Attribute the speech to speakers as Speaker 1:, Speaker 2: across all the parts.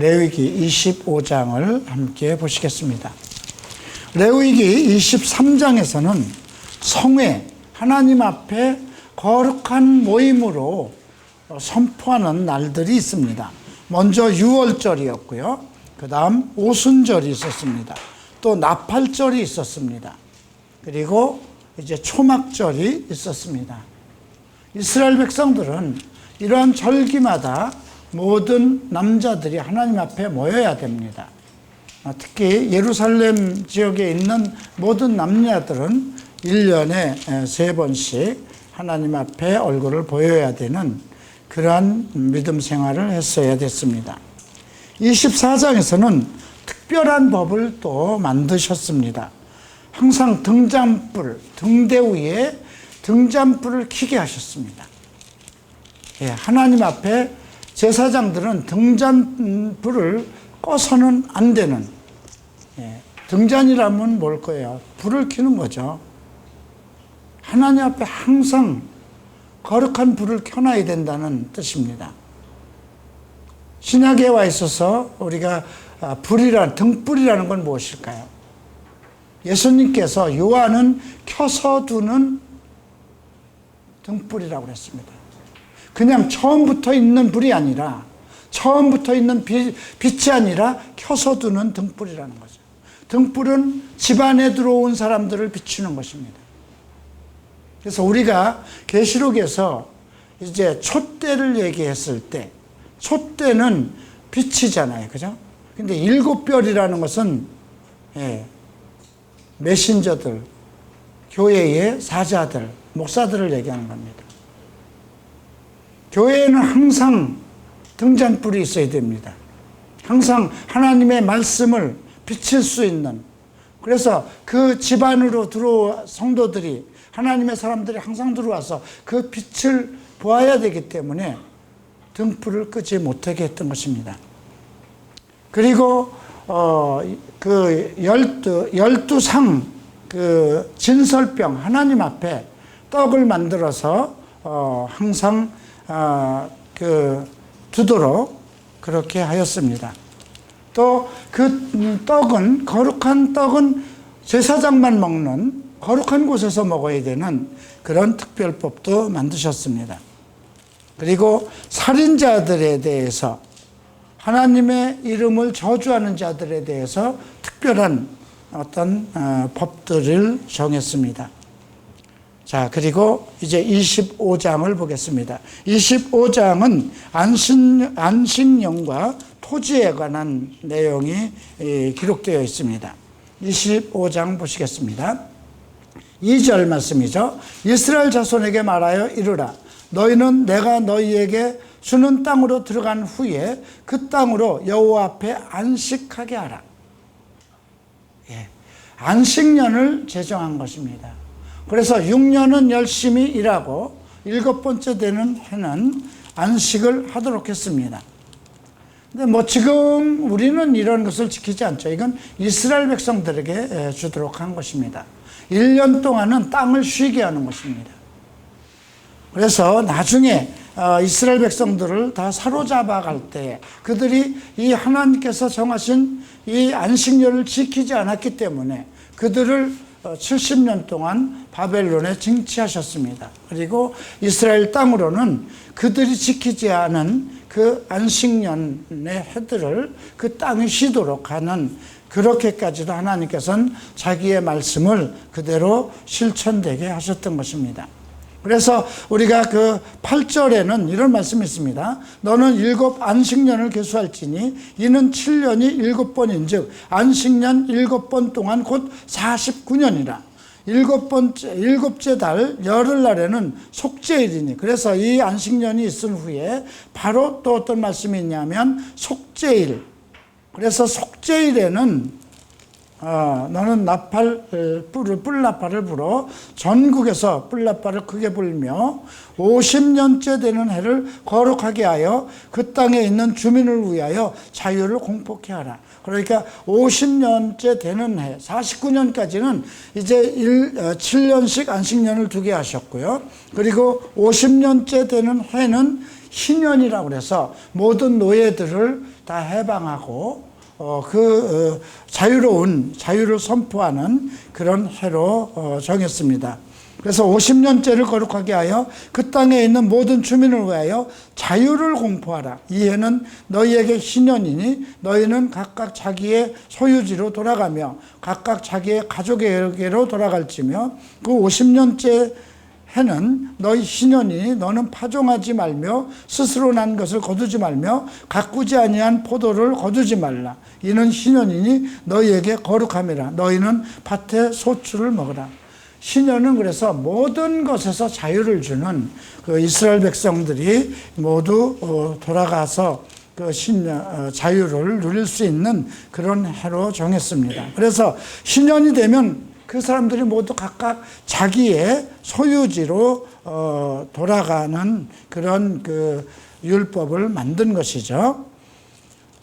Speaker 1: 레위기 25장을 함께 보시겠습니다. 레위기 23장에서는 성회, 하나님 앞에 거룩한 모임으로 선포하는 날들이 있습니다. 먼저 유월절이었고요. 그 다음 오순절이 있었습니다. 또 나팔절이 있었습니다. 그리고 이제 초막절이 있었습니다. 이스라엘 백성들은 이러한 절기마다 모든 남자들이 하나님 앞에 모여야 됩니다. 아, 특히 예루살렘 지역에 있는 모든 남녀들은 1년에 세 번씩 하나님 앞에 얼굴을 보여야 되는 그러한 믿음 생활을 했어야 됐습니다. 24장에서는 특별한 법을 또 만드셨습니다. 항상 등잔불, 등대 위에 등잔불을 켜게 하셨습니다. 예, 하나님 앞에 제사장들은 등잔불을 꺼서는 안 되는 예, 등잔이라면 뭘 거예요? 불을 켜는 거죠. 하나님 앞에 항상 거룩한 불을 켜놔야 된다는 뜻입니다. 신약에 와 있어서 우리가 아, 불이란 등불이라는 건 무엇일까요? 예수님께서 요한은 켜서 두는 등불이라고 그랬습니다. 그냥 처음부터 있는 불이 아니라 처음부터 있는 빛, 빛이 아니라 켜서 두는 등불이라는 거죠. 등불은 집안에 들어온 사람들을 비추는 것입니다. 그래서 우리가 계시록에서 이제 촛대를 얘기했을 때 촛대는 빛이잖아요. 그죠? 근데 일곱 별이라는 것은 예, 메신저들, 교회의 사자들, 목사들을 얘기하는 겁니다. 교회에는 항상 등잔불이 있어야 됩니다. 항상 하나님의 말씀을 비칠 수 있는 그래서 그 집안으로 들어와 성도들이 하나님의 사람들이 항상 들어와서 그 빛을 보아야 되기 때문에 등불을 끄지 못하게 했던 것입니다. 그리고 어, 그 열두 열두 상 그 진설병 하나님 앞에 떡을 만들어서 어, 항상 어, 그 두도록 그렇게 하였습니다. 또 그 떡은 거룩한 떡은 제사장만 먹는 거룩한 곳에서 먹어야 되는 그런 특별법도 만드셨습니다. 그리고 살인자들에 대해서 하나님의 이름을 저주하는 자들에 대해서 특별한 어떤 어, 법들을 정했습니다. 자, 그리고 이제 25장을 보겠습니다. 25장은 안식, 안식년과 토지에 관한 내용이 기록되어 있습니다. 25장 보시겠습니다. 2절 말씀이죠. 이스라엘 자손에게 말하여 이르라. 너희는 내가 너희에게 주는 땅으로 들어간 후에 그 땅으로 여호와 앞에 안식하게 하라. 예. 안식년을 제정한 것입니다. 그래서 6년은 열심히 일하고 일곱 번째 되는 해는 안식을 하도록 했습니다. 근데 뭐 지금 우리는 이런 것을 지키지 않죠. 이건 이스라엘 백성들에게 주도록 한 것입니다. 1년 동안은 땅을 쉬게 하는 것입니다. 그래서 나중에 어, 이스라엘 백성들을 다 사로잡아 갈 때 그들이 이 하나님께서 정하신 이 안식년을 지키지 않았기 때문에 그들을 70년 어, 동안 바벨론에 징치하셨습니다. 그리고 이스라엘 땅으로는 그들이 지키지 않은 그 안식년의 해들을 그 땅이 쉬도록 하는 그렇게까지도 하나님께서는 자기의 말씀을 그대로 실천되게 하셨던 것입니다. 그래서 우리가 그 8절에는 이런 말씀이 있습니다. 너는 일곱 안식년을 계수할지니 이는 7년이 일곱 번인 즉 안식년 일곱 번 동안 곧 49년이라. 일곱 번째, 일곱째 달 열흘 날에는 속죄일이니. 그래서 이 안식년이 있은 후에 바로 또 어떤 말씀이 있냐면 속죄일. 그래서 속죄일에는 어, 너는 나팔 뿔을 뿔나팔을 불어 전국에서 뿔나팔을 크게 불며 50년째 되는 해를 거룩하게 하여 그 땅에 있는 주민을 위하여 자유를 공포케 하라. 그러니까 50년째 되는 해, 49년까지는 이제 1, 7년씩 어, 안식년을 두게 하셨고요. 그리고 50년째 되는 해는 희년이라고 그래서 모든 노예들을 다 해방하고 어, 그 어, 자유로운 자유를 선포하는 그런 해로 어, 정했습니다. 그래서 50년째를 거룩하게 하여 그 땅에 있는 모든 주민을 위하여 자유를 공포하라. 이 해는 너희에게 희년이니 너희는 각각 자기의 소유지로 돌아가며 각각 자기의 가족에게로 돌아갈지며 그 50년째 해는 너희 신년이 너는 파종하지 말며 스스로 난 것을 거두지 말며 가꾸지 아니한 포도를 거두지 말라. 이는 신년이니 너희에게 거룩함이라. 너희는 밭에 소출을 먹으라. 신년은 그래서 모든 것에서 자유를 주는 그 이스라엘 백성들이 모두 어, 돌아가서 그 신년 어, 자유를 누릴 수 있는 그런 해로 정했습니다. 그래서 신년이 되면 그 사람들이 모두 각각 자기의 소유지로 어, 돌아가는 그런 그 율법을 만든 것이죠.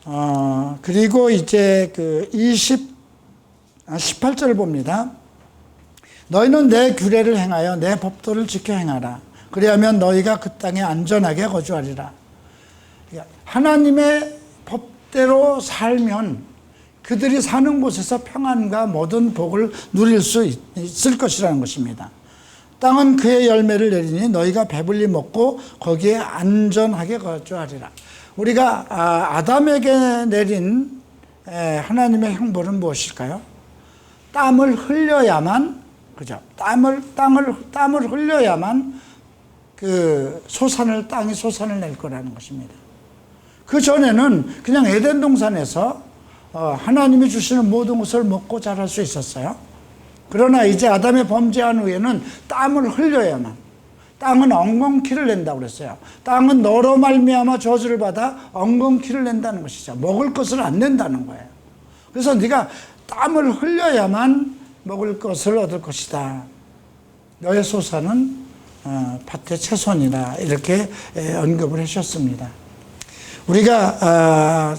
Speaker 1: 어, 그리고 이제 그 20, 아, 18절 봅니다. 너희는 내 규례를 행하여 내 법도를 지켜 행하라. 그리하면 너희가 그 땅에 안전하게 거주하리라. 하나님의 법대로 살면 그들이 사는 곳에서 평안과 모든 복을 누릴 수 있- 있을 것이라는 것입니다. 땅은 그의 열매를 내리니 너희가 배불리 먹고 거기에 안전하게 거주하리라. 우리가 아, 아담에게 내린 에, 하나님의 형벌은 무엇일까요? 땀을 흘려야만 그죠? 땀을 땅을 땀을 흘려야만 그 소산을 땅이 소산을 낼 거라는 것입니다. 그 전에는 그냥 에덴 동산에서 어, 하나님이 주시는 모든 것을 먹고 자랄 수 있었어요. 그러나 이제 아담이 범죄한 후에는 땀을 흘려야만 땅은 엉겅퀴를 낸다고 그랬어요. 땅은 너로 말미암아 저주를 받아 엉겅퀴를 낸다는 것이죠. 먹을 것을 안 낸다는 거예요. 그래서 네가 땀을 흘려야만 먹을 것을 얻을 것이다. 너의 소사는 어, 밭의 채손이다. 이렇게 에, 언급을 하셨습니다. 우리가 아,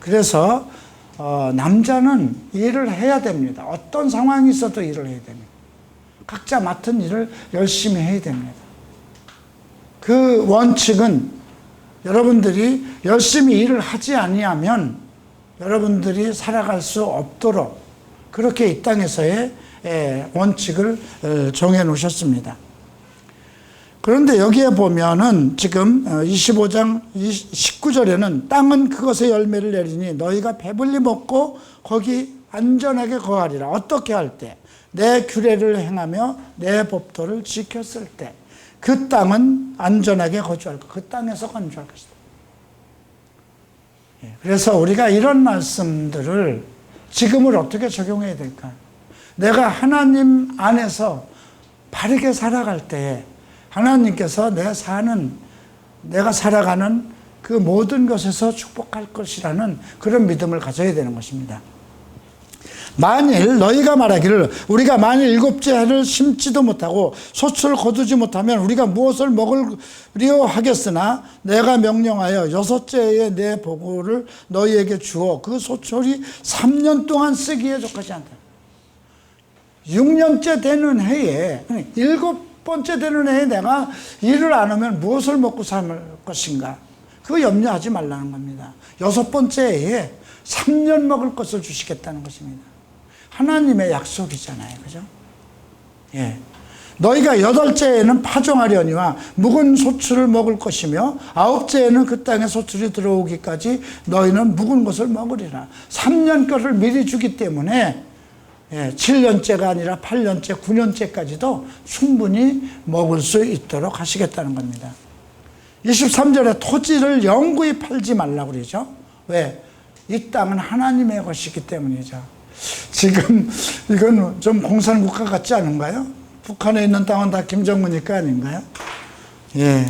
Speaker 1: 그래서 어, 남자는 일을 해야 됩니다. 어떤 상황이 있어도 일을 해야 됩니다. 각자 맡은 일을 열심히 해야 됩니다. 그 원칙은 여러분들이 열심히 일을 하지 아니하면 여러분들이 살아갈 수 없도록 그렇게 이 땅에서의 에, 원칙을 어, 정해 놓으셨습니다. 그런데 여기에 보면은 지금 25장 19절에는 땅은 그것의 열매를 내리니 너희가 배불리 먹고 거기 안전하게 거하리라. 어떻게 할 때? 내 규례를 행하며 내 법도를 지켰을 때. 그 땅은 안전하게 거주할 것. 그 땅에서 건주할 것이다. 예, 그래서 우리가 이런 말씀들을 지금을 어떻게 적용해야 될까? 내가 하나님 안에서 바르게 살아갈 때에 하나님께서 내 사는, 내가 살아가는 그 모든 것에서 축복할 것이라는 그런 믿음을 가져야 되는 것입니다. 만일 너희가 말하기를 우리가 만일 일곱째 해를 심지도 못하고 소출을 거두지 못하면 우리가 무엇을 먹으려 하겠으나 내가 명령하여 여섯째 해에 내 보고를 너희에게 주어 그 소출이 3년 동안 쓰기에 족하지 않다. 6년째 되는 해에 일곱 번째 되는 해에 내가 일을 안 하면 무엇을 먹고 살 것인가? 그거 염려하지 말라는 겁니다. 여섯 번째 해에 3년 먹을 것을 주시겠다는 것입니다. 하나님의 약속이잖아요. 그죠? 예. 너희가 여덟째에는 파종하려니와 묵은 소출을 먹을 것이며 아홉째에는 그 땅에 소출이 들어오기까지 너희는 묵은 것을 먹으리라. 3년 거를 미리 주기 때문에 예, 7년째가 아니라 8년째, 9년째까지도 충분히 먹을 수 있도록 하시겠다는 겁니다. 23절에 토지를 영구히 팔지 말라고 그러죠. 왜? 이 땅은 하나님의 것이기 때문이죠. 지금 이건 좀 공산국가 같지 않은가요? 북한에 있는 땅은 다 김정은이니까 아닌가요? 예.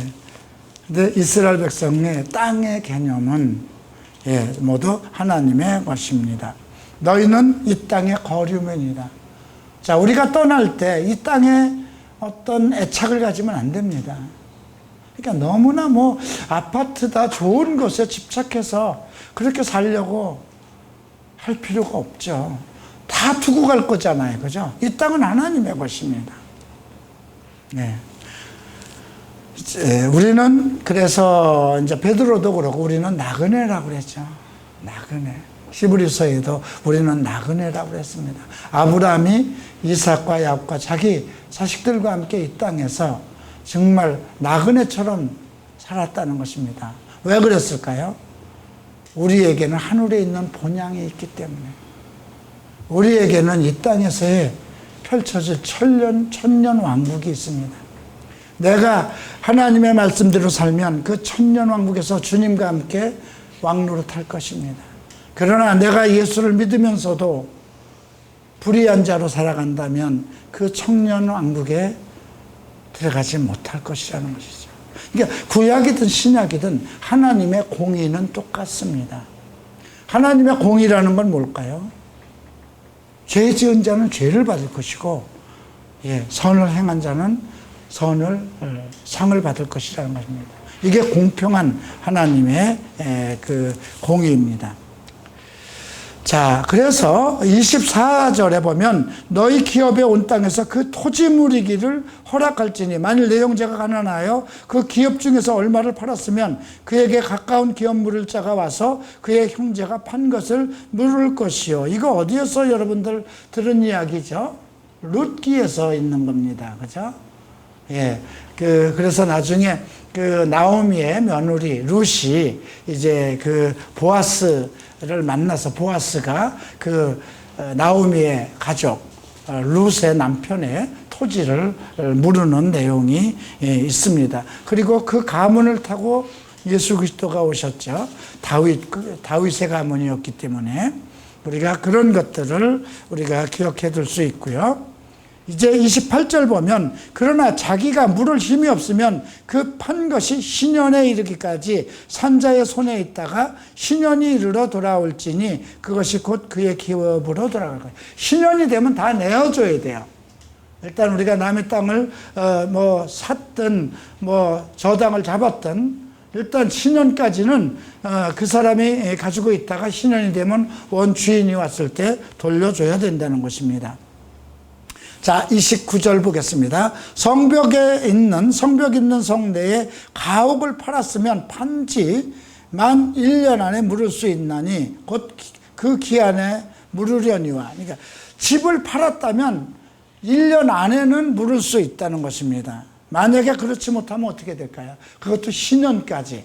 Speaker 1: 근데 이스라엘 백성의 땅의 개념은 예, 모두 하나님의 것입니다. 너희는 이 땅의 거류면이다. 자, 우리가 떠날 때 이 땅에 어떤 애착을 가지면 안 됩니다. 그러니까 너무나 뭐 아파트다 좋은 곳에 집착해서 그렇게 살려고 할 필요가 없죠. 다 두고 갈 거잖아요. 그죠? 이 땅은 하나님의 것입니다. 네. 우리는 그래서 이제 베드로도 그렇고 우리는 나그네라고 그랬죠. 나그네. 히브리서에도 우리는 나그네라고 그랬습니다. 아브라함이 이삭과 야곱과 자기 자식들과 함께 이 땅에서 정말 나그네처럼 살았다는 것입니다. 왜 그랬을까요? 우리에게는 하늘에 있는 본향이 있기 때문에 우리에게는 이 땅에서의 펼쳐질 천년 천년 왕국이 있습니다. 내가 하나님의 말씀대로 살면 그 천년 왕국에서 주님과 함께 왕노릇 할 것입니다. 그러나 내가 예수를 믿으면서도 불의한 자로 살아간다면 그 청년 왕국에 들어가지 못할 것이라는 것이죠. 그러니까 구약이든 신약이든 하나님의 공의는 똑같습니다. 하나님의 공의라는 건 뭘까요? 죄 지은 자는 죄를 받을 것이고, 예, 선을 행한 자는 선을 어, 상을 받을 것이라는 것입니다. 이게 공평한 하나님의 에, 그 공의입니다. 자, 그래서 24절에 보면 너희 기업에 온 땅에서 그 토지 무리기를 허락할지니 만일 내 형제가 가난하여 그 기업 중에서 얼마를 팔았으면 그에게 가까운 기업 물을 자가 와서 그의 형제가 판 것을 물을 것이요. 이거 어디에서 여러분들 들은 이야기죠? 룻기에서 있는 겁니다. 그죠? 예. 그, 그래서 나중에 그 나오미의 며느리 룻이 이제 그 보아스를 만나서 보아스가 그 어, 나오미의 가족 어, 룻의 남편의 토지를 물으는 내용이 예, 있습니다. 그리고 그 가문을 타고 예수 그리스도가 오셨죠. 다윗 그 다윗의 가문이었기 때문에 우리가 그런 것들을 우리가 기억해 둘 수 있고요. 이제 28절 보면 그러나 자기가 물을 힘이 없으면 그 판 것이 신년에 이르기까지 산자의 손에 있다가 신년이 이르러 돌아올지니 그것이 곧 그의 기업으로 돌아갈 거예요. 신년이 되면 다 내어줘야 돼요. 일단 우리가 남의 땅을 어, 뭐 샀든 뭐 저당을 잡았든 일단 신년까지는 어, 그 사람이 가지고 있다가 신년이 되면 원 주인이 왔을 때 돌려줘야 된다는 것입니다. 자, 29절 보겠습니다. 성벽에 있는, 성벽 있는 성내에 가옥을 팔았으면 판지 만 1년 안에 물을 수 있나니 곧 그 기한에 물으려니와. 그러니까 집을 팔았다면 1년 안에는 물을 수 있다는 것입니다. 만약에 그렇지 못하면 어떻게 될까요? 그것도 신년까지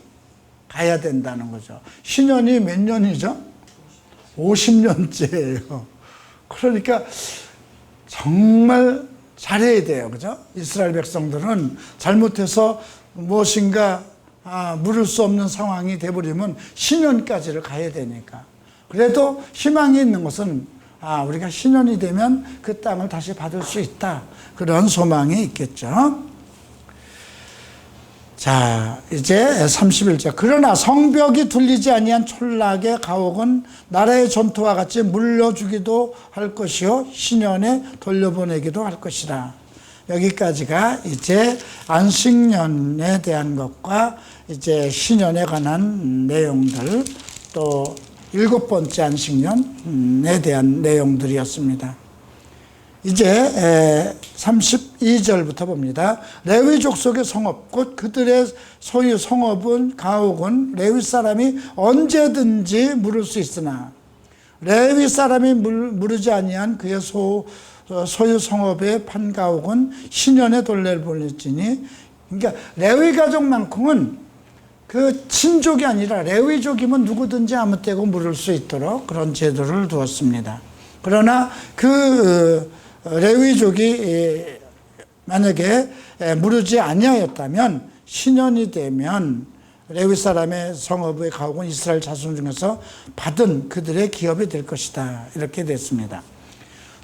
Speaker 1: 가야 된다는 거죠. 신년이 몇 년이죠? 50년째예요. 그러니까 정말 잘해야 돼요. 그죠? 이스라엘 백성들은 잘못해서 무엇인가 아, 물을 수 없는 상황이 돼버리면 신년까지를 가야 되니까. 그래도 희망이 있는 것은 아, 우리가 신년이 되면 그 땅을 다시 받을 수 있다. 그런 소망이 있겠죠. 자, 이제 31절. 그러나 성벽이 둘리지 아니한 촌락의 가옥은 나라의 전투와 같이 물려주기도 할 것이요. 신년에 돌려보내기도 할 것이라. 여기까지가 이제 안식년에 대한 것과 이제 신년에 관한 내용들 또 일곱 번째 안식년에 대한 내용들이었습니다. 이제 32절부터 봅니다. 레위 족속의 성업, 곧 그들의 소유 성업은 가옥은 레위 사람이 언제든지 물을 수 있으나 레위 사람이 물, 물으지 아니한 그의 소, 어, 소유 성업의 판 가옥은 신년에 돌레를 보냈지니 그러니까 레위 가족만큼은 그 친족이 아니라 레위족이면 누구든지 아무 때고 물을 수 있도록 그런 제도를 두었습니다. 그러나 그 레위족이 만약에 무르지 아니하였다면 신년이 되면 레위 사람의 성읍의 가옥은 이스라엘 자손 중에서 받은 그들의 기업이 될 것이다. 이렇게 됐습니다.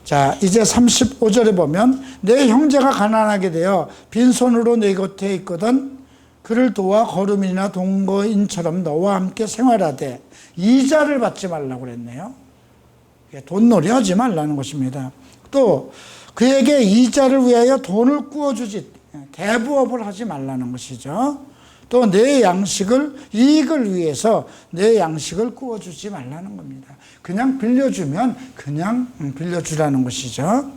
Speaker 1: 자, 이제 35절에 보면 내 형제가 가난하게 되어 빈손으로 내 곁에 있거든 그를 도와 거름이나 동거인처럼 너와 함께 생활하되 이자를 받지 말라고 그랬네요. 돈놀이 하지 말라는 것입니다. 또 그에게 이자를 위하여 돈을 구워주지 대부업을 하지 말라는 것이죠. 또 내 양식을 이익을 위해서 내 양식을 구워주지 말라는 겁니다. 그냥 빌려주면 그냥 빌려주라는 것이죠.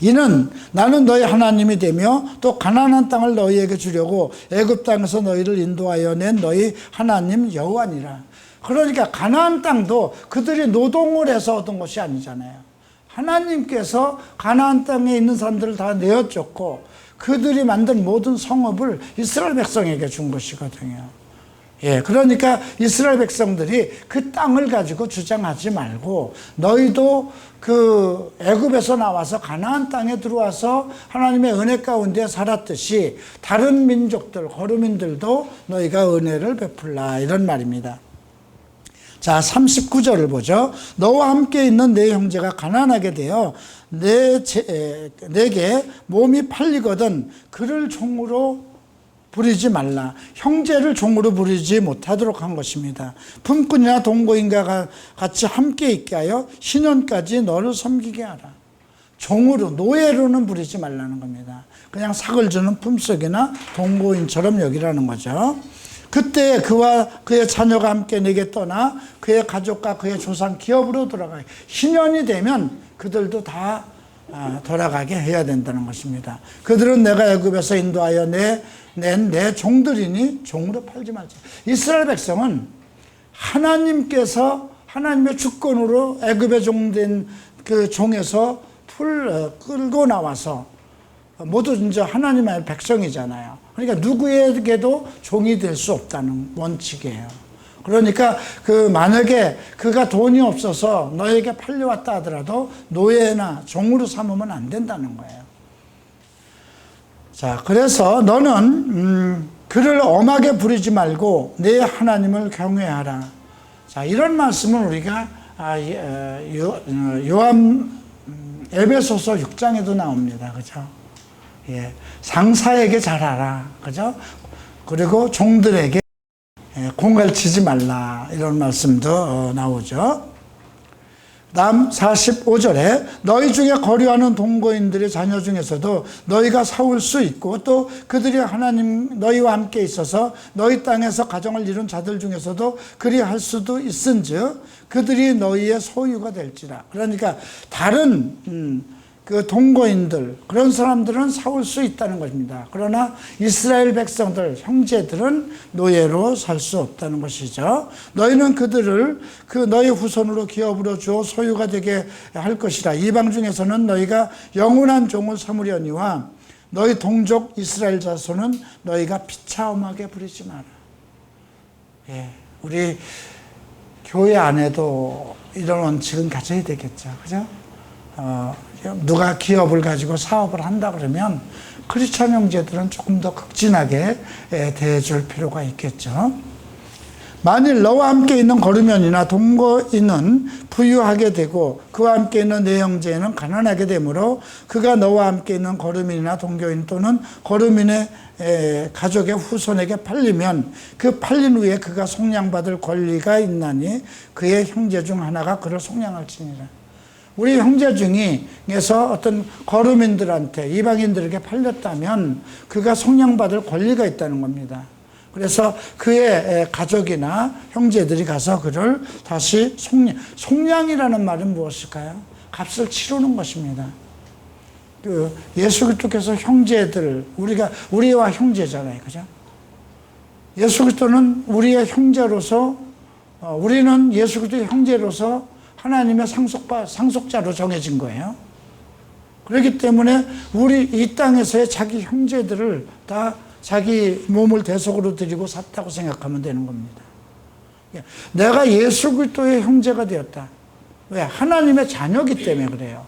Speaker 1: 이는 나는 너희 하나님이 되며 또 가나안 땅을 너희에게 주려고 애굽 땅에서 너희를 인도하여 낸 너희 하나님 여호와니라. 그러니까 가나안 땅도 그들이 노동을 해서 얻은 것이 아니잖아요. 하나님께서 가나안 땅에 있는 사람들을 다 내어줬고 그들이 만든 모든 성읍을 이스라엘 백성에게 준 것이거든요. 예, 그러니까 이스라엘 백성들이 그 땅을 가지고 주장하지 말고 너희도 그 애굽에서 나와서 가나안 땅에 들어와서 하나님의 은혜 가운데 살았듯이 다른 민족들 거류민들도 너희가 은혜를 베풀라 이런 말입니다. 자, 39절을 보죠. 너와 함께 있는 내 형제가 가난하게 되어 내, 제, 내게 몸이 팔리거든 그를 종으로 부리지 말라. 형제를 종으로 부리지 못하도록 한 것입니다. 품꾼이나 동거인과 같이 함께 있게 하여 신년까지 너를 섬기게 하라. 종으로, 노예로는 부리지 말라는 겁니다. 그냥 삭을 주는 품속이나 동거인처럼 여기라는 거죠. 그때 그와 그의 자녀가 함께 내게 떠나 그의 가족과 그의 조상 기업으로 돌아가게. 신년이 되면 그들도 다 아, 돌아가게 해야 된다는 것입니다. 그들은 내가 애굽에서 인도하여 내낸내 종들이니 종으로 팔지 말자. 이스라엘 백성은 하나님께서 하나님의 주권으로 애굽의 종된 그 종에서 풀 어, 끌고 나와서 모두 이제 하나님의 백성이잖아요. 그러니까 누구에게도 종이 될 수 없다는 원칙이에요. 그러니까 그 만약에 그가 돈이 없어서 너에게 팔려왔다 하더라도 노예나 종으로 삼으면 안 된다는 거예요. 자, 그래서 너는 음, 그를 엄하게 부리지 말고 내 하나님을 경외하라. 자, 이런 말씀은 우리가 아, 요, 어, 요한 음, 에베소서 6장에도 나옵니다. 그죠? 예. 상사에게 잘하라. 그죠? 그리고 종들에게 예, 공갈 치지 말라. 이런 말씀도 어, 나오죠. 다음 45절에 너희 중에 거류하는 동거인들의 자녀 중에서도 너희가 사올 수 있고 또 그들이 하나님 너희와 함께 있어서 너희 땅에서 가정을 이룬 자들 중에서도 그리 할 수도 있은즉 그들이 너희의 소유가 될지라. 그러니까 다른 음, 그 동거인들 그런 사람들은 사올 수 있다는 것입니다. 그러나 이스라엘 백성들 형제들은 노예로 살 수 없다는 것이죠. 너희는 그들을 그 너희 후손으로 기업으로 주어 소유가 되게 할 것이라. 이방 중에서는 너희가 영원한 종을 삼으려니와 너희 동족 이스라엘 자손은 너희가 비차음하게 부리지 마라. 예, 우리 교회 안에도 이런 원칙은 가져야 되겠죠. 그죠? 어, 누가 기업을 가지고 사업을 한다 그러면 크리스천 형제들은 조금 더 극진하게 대해줄 필요가 있겠죠. 만일 너와 함께 있는 거르면이나 동거인은 부유하게 되고 그와 함께 있는 내 형제는 가난하게 되므로 그가 너와 함께 있는 거르민이나 동교인 또는 거르민의 가족의 후손에게 팔리면 그 팔린 후에 그가 속량받을 권리가 있나니 그의 형제 중 하나가 그를 속량할지니라. 우리 형제 중에서 어떤 거루민들한테 이방인들에게 팔렸다면 그가 속량받을 권리가 있다는 겁니다. 그래서 그의 가족이나 형제들이 가서 그를 다시 속량, 속량이라는 말은 무엇일까요? 값을 치르는 것입니다. 그 예수 그리스도께서 형제들 우리가 우리와 형제잖아요, 그죠? 예수 그리스도는 우리의 형제로서 어, 우리는 예수 그리스도의 형제로서 하나님의 상속바, 상속자로 정해진 거예요. 그렇기 때문에 우리 이 땅에서의 자기 형제들을 다 자기 몸을 대속으로 드리고 샀다고 생각하면 되는 겁니다. 내가 예수 그리스도의 형제가 되었다. 왜? 하나님의 자녀기 때문에 그래요.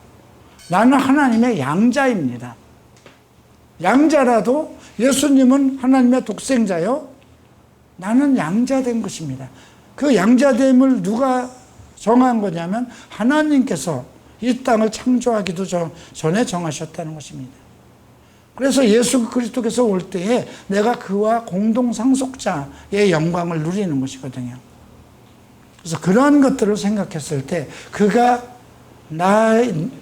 Speaker 1: 나는 하나님의 양자입니다. 양자라도 예수님은 하나님의 독생자요. 나는 양자된 것입니다. 그 양자됨을 누가 정한 거냐면 하나님께서 이 땅을 창조하기도 전에 정하셨다는 것입니다. 그래서 예수 그리스도께서 올 때에 내가 그와 공동 상속자의 영광을 누리는 것이거든요. 그래서 그러한 것들을 생각했을 때 그가 나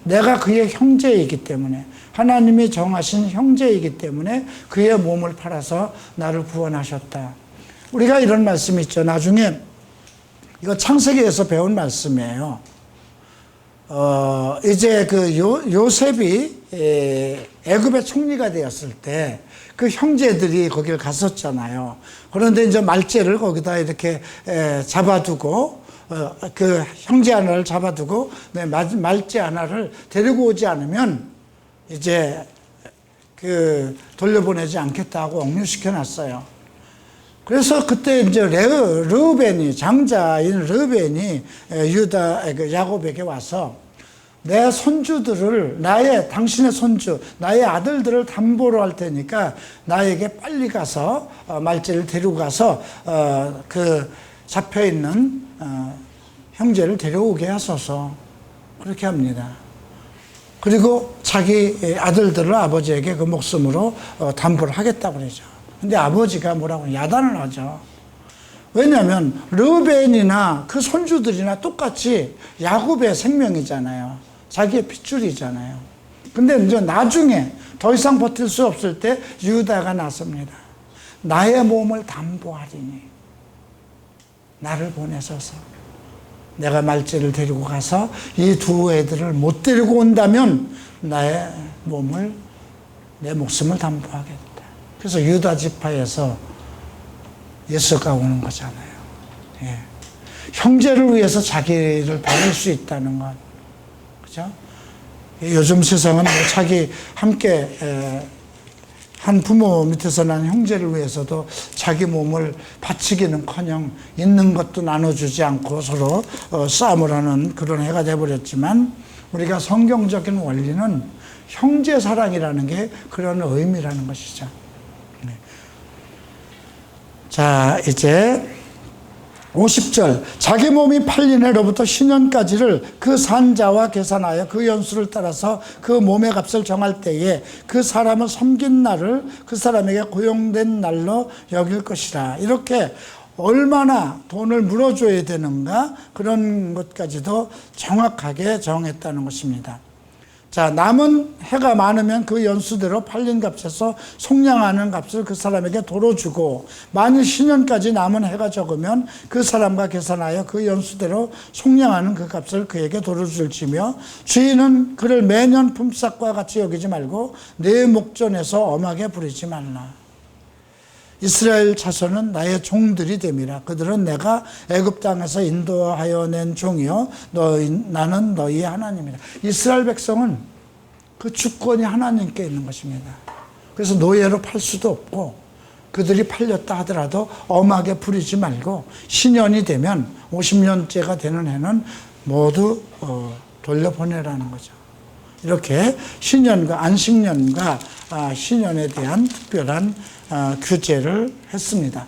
Speaker 1: 내가 그의 형제이기 때문에 하나님이 정하신 형제이기 때문에 그의 몸을 팔아서 나를 구원하셨다. 우리가 이런 말씀이 있죠. 나중에 이거 창세기에서 배운 말씀이에요. 어, 이제 그 요, 요셉이 에, 애굽의 총리가 되었을 때 그 형제들이 거기를 갔었잖아요. 그런데 이제 말제를 거기다 이렇게 에, 잡아두고 어, 그 형제 하나를 잡아두고 네, 말- 말제 하나를 데리고 오지 않으면 이제 그 돌려보내지 않겠다고 억류시켜 놨어요. 그래서 그때 이제 레, 르벤이 장자인 르벤이 에, 유다 에, 그 야곱에게 와서 내 손주들을 나의 당신의 손주 나의 아들들을 담보로 할 테니까 나에게 빨리 가서 어, 말제를 데리고 가서 어, 그 잡혀 있는 어, 형제를 데려오게 하소서 그렇게 합니다. 그리고 자기 아들들을 아버지에게 그 목숨으로 어, 담보를 하겠다고 그러죠. 근데 아버지가 뭐라고 야단을 하죠. 왜냐하면 르벤이나 그 손주들이나 똑같이 야곱의 생명이잖아요. 자기의 핏줄이잖아요. 근데 이제 나중에 더 이상 버틸 수 없을 때 유다가 나섭니다. 나의 몸을 담보하리니 나를 보내소서. 내가 말제를 데리고 가서 이 두 애들을 못 데리고 온다면 나의 몸을 내 목숨을 담보하겠다. 그래서 유다 지파에서 예수가 오는 거잖아요. 예. 형제를 위해서 자기를 버릴 수 있다는 것. 그죠? 요즘 세상은 뭐 자기 함께 에, 한 부모 밑에서 난 형제를 위해서도 자기 몸을 바치기는커녕 있는 것도 나눠주지 않고 서로 어, 싸움을 하는 그런 해가 돼버렸지만 우리가 성경적인 원리는 형제 사랑이라는 게 그런 의미라는 것이죠. 네. 자 이제 50절 자기 몸이 팔린 해로부터 신년까지를 그 산자와 계산하여 그 연수를 따라서 그 몸의 값을 정할 때에 그 사람을 섬긴 날을 그 사람에게 고용된 날로 여길 것이라 이렇게 얼마나 돈을 물어줘야 되는가 그런 것까지도 정확하게 정했다는 것입니다. 자, 남은 해가 많으면 그 연수대로 팔린 값에서 속량하는 값을 그 사람에게 도로 주고, 만일 신년까지 남은 해가 적으면 그 사람과 계산하여 그 연수대로 속량하는 그 값을 그에게 도로 줄지며, 주인은 그를 매년 품삯과 같이 여기지 말고, 내 목전에서 엄하게 부리지 말라. 이스라엘 자손은 나의 종들이 됨이라. 그들은 내가 애굽 땅에서 인도하여 낸 종이요, 너희 나는 너희의 하나님이라. 이스라엘 백성은 그 주권이 하나님께 있는 것입니다. 그래서 노예로 팔 수도 없고 그들이 팔렸다 하더라도 엄하게 부리지 말고 신년이 되면 50년째가 되는 해는 모두 어, 돌려보내라는 거죠. 이렇게 신년과 안식년과 아, 신년에 대한 특별한 아, 규제를 했습니다.